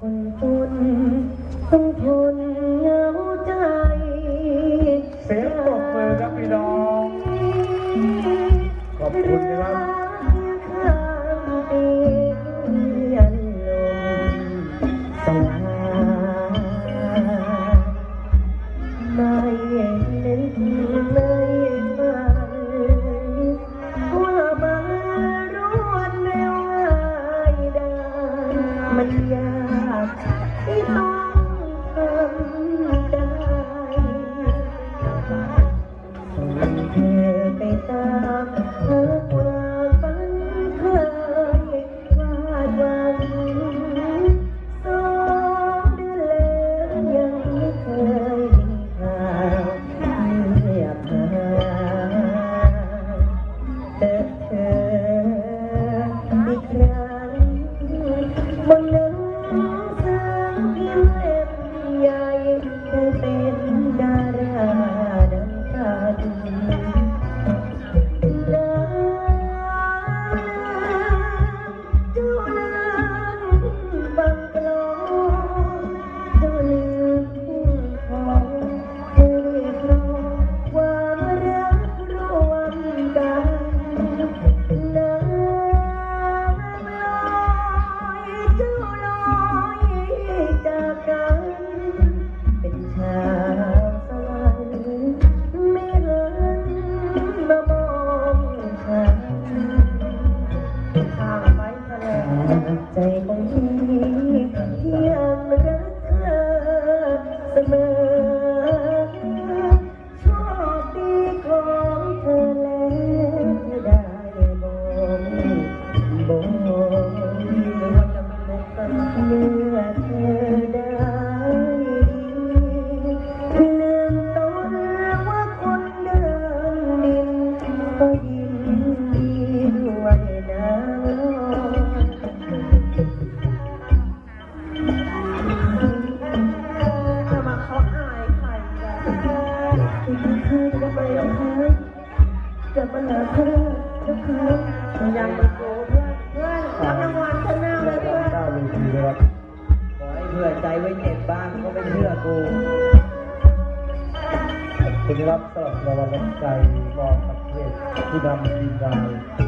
คนจนต้องทนเหงาใจเสียงปรบมือครับพี่น้อง ขอบคุณนะครับข้ างเตียงลมสลายไม่นึกไม่ฝันว่ เคยจะไปแล้วคะจะมาหาเธอทุกคะพยายามมาโกเพื่อนเพื่อนรับรางวัลชนะเลยเพื่อนเก้าเวทีนะครับขอให้เพื่อใจไว้เจ็บบ้างก็ไม่เชื่อกูคุณรับสำหรับรางวัลน้ำใจรอบประเทศผู้นำทีมงานเป็นบางคน